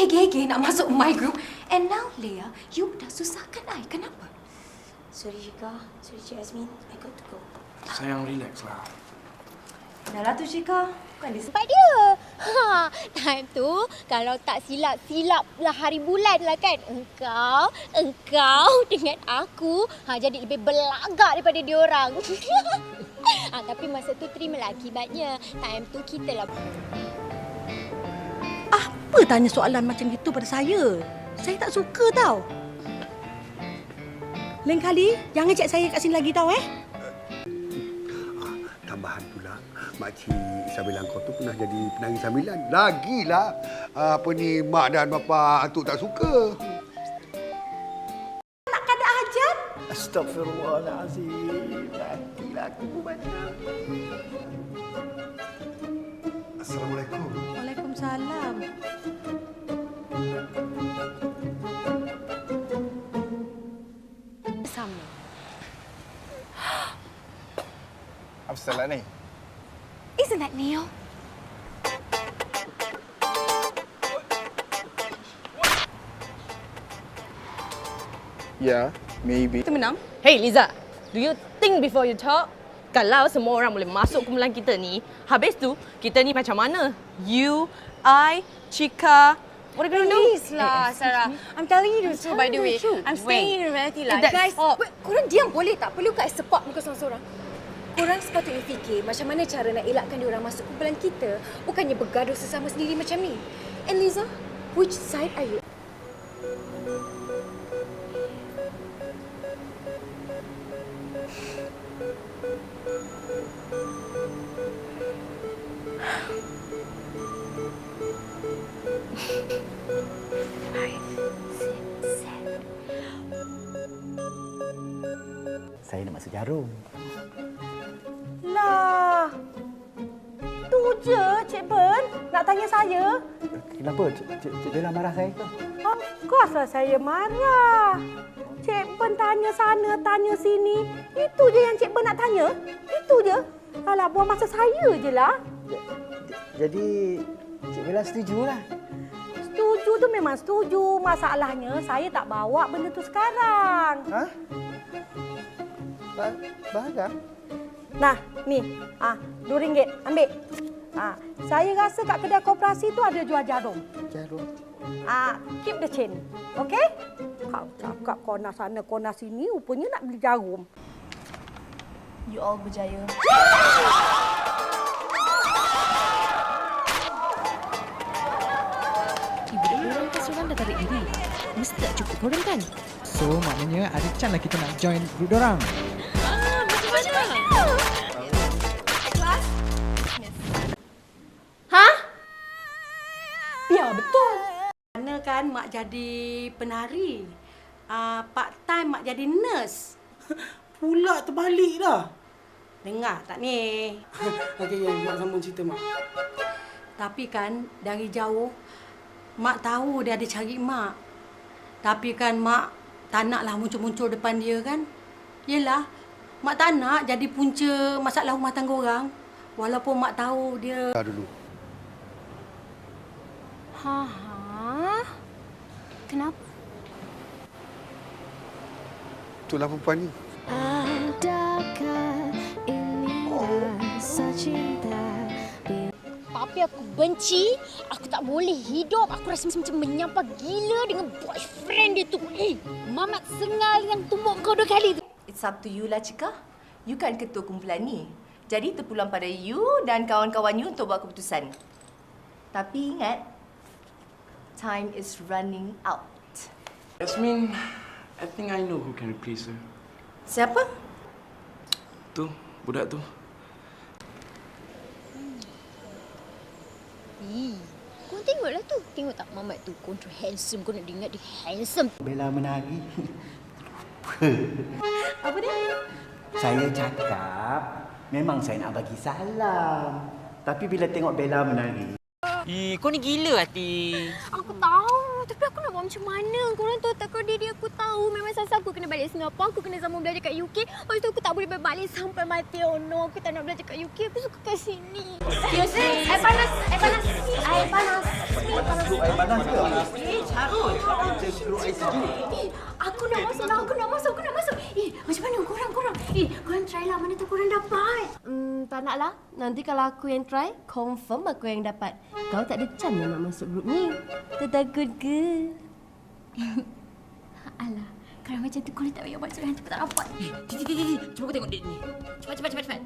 hege-hege nak masuk my group. And now, Leah, you dah susahkan I. Kenapa? Sorry Jika. Sorry Cik Azmin. I got to go. Sayang, relax lah. Dah lah tu, Shika. Bukan dia Sebab dia. Ha, time tu kalau tak silap silap lah hari bulan lah kan. Engkau, engkau dengan aku ha jadi lebih belagak daripada dia orang. ha, tapi masa tu terimalah akibatnya. Time tu kita lah Apa tanya soalan macam gitu pada saya? Saya tak suka tau. Lain kali, jangan cek saya kat sini lagi tau eh. Tambahan pula, makcik Isabella kau tu pernah jadi penari sambilan. Lagilah apa ni mak dan bapa atuk tak suka. Astaghfirullahalazim. Matilah aku baca. Assalamualaikum. Waalaikumsalam. sama. Apa salah ni? Isn't that Neil? Yeah, maybe. Kita menang. Hey Liza, do you think before you talk? Kalau semua orang boleh masuk kumpulan kita ni, habis tu kita ni macam mana? You, I, Chika, what are we gonna do? Please lah, Sarah. I'm telling you the truth, by the way. I'm staying in reality lah. Guys, all. wait, korang diam boleh tak? Perlu kat support muka seorang-seorang? Korang sepatutnya fikir macam mana cara nak elakkan diorang masuk kumpulan kita. Bukannya bergaduh sesama sendiri macam ni. And Liza, which side are you? Saya nak masuk jarum. Lah. Tu je, Cik Ben. Nak tanya saya. Kenapa? Cik, Cik, Cik Bella marah saya ke? Of course lah saya marah. Cik Ben tanya sana, tanya sini. Itu je yang Cik Ben nak tanya. Itu je. Alah, buang masa saya je lah. Jadi, Cik Bella setujulah. Setuju tu memang setuju. Masalahnya saya tak bawa benda tu sekarang. Ha? Ba bahagia? Nah, ni. Ah, RM2. Ambil. Ah, saya rasa kat kedai koperasi tu ada jual jarum. Jarum. Ah, keep the chain. Okey? Kau cakap kona sana, kona sini, rupanya nak beli jarum. You all berjaya. Ibu orang kan seorang dah tarik diri. Mesti tak cukup korang kan? So maknanya ada chance lah kita nak join group orang. Ah, mana? Ya, betul. Mana kan mak jadi penari. Ah, part time mak jadi nurse. Pula terbalik dah. Dengar tak ni? Okey, ya, mak sambung cerita mak. Tapi kan dari jauh mak tahu dia ada cari mak. Tapi kan mak tak naklah muncul-muncul depan dia kan. Yelah, mak tak nak jadi punca masalah rumah tangga orang. Walaupun mak tahu dia Tak dulu. Ha ha. Kenapa? Itulah perempuan ni. Adakah cinta Tapi aku benci, aku tak boleh hidup. Aku rasa macam menyampah gila dengan boyfriend dia tu. Eh, mamat sengal yang tumbuk kau dua kali tu. It's up to you lah, Cika. You kan ketua kumpulan ni. Jadi terpulang pada you dan kawan-kawan you untuk buat keputusan. Tapi ingat, time is running out. Yasmin, I think I know who can replace her. Siapa? Tu, budak tu. Ih, kau tengoklah tu. Tengok tak mamat tu. Kau tu handsome. Kau nak dengar dia handsome. Bella menari. apa dia? Saya cakap, memang saya nak bagi salam. Tapi bila tengok Bella menari, Eh, kau ni gila hati. Aku tahu, tapi aku nak buat macam mana? Korang tahu tak kalau diri aku tahu memang sasa aku kena balik Singapura, aku kena sambung belajar kat UK. Lepas tu aku tak boleh balik sampai mati. Oh no, aku tak nak belajar kat UK. Aku suka kat sini. Excuse me. Air panas, air panas. Air panas. Air panas. Eh, carut. Eh, aku nak masuk lah, aku nak masuk, aku nak masuk. Eh, macam mana korang, korang? Eh, korang try lah, mana tahu korang dapat. Hmm, tak nak lah. Nanti kalau aku yang try, confirm aku yang dapat. Kau tak ada chance lah nak masuk grup ni. Tak takut ke? Alah, kalau macam tu korang tak payah buat aku tak dapat. Cuba aku tengok dia ni. Cepat, cepat, cepat, cepat.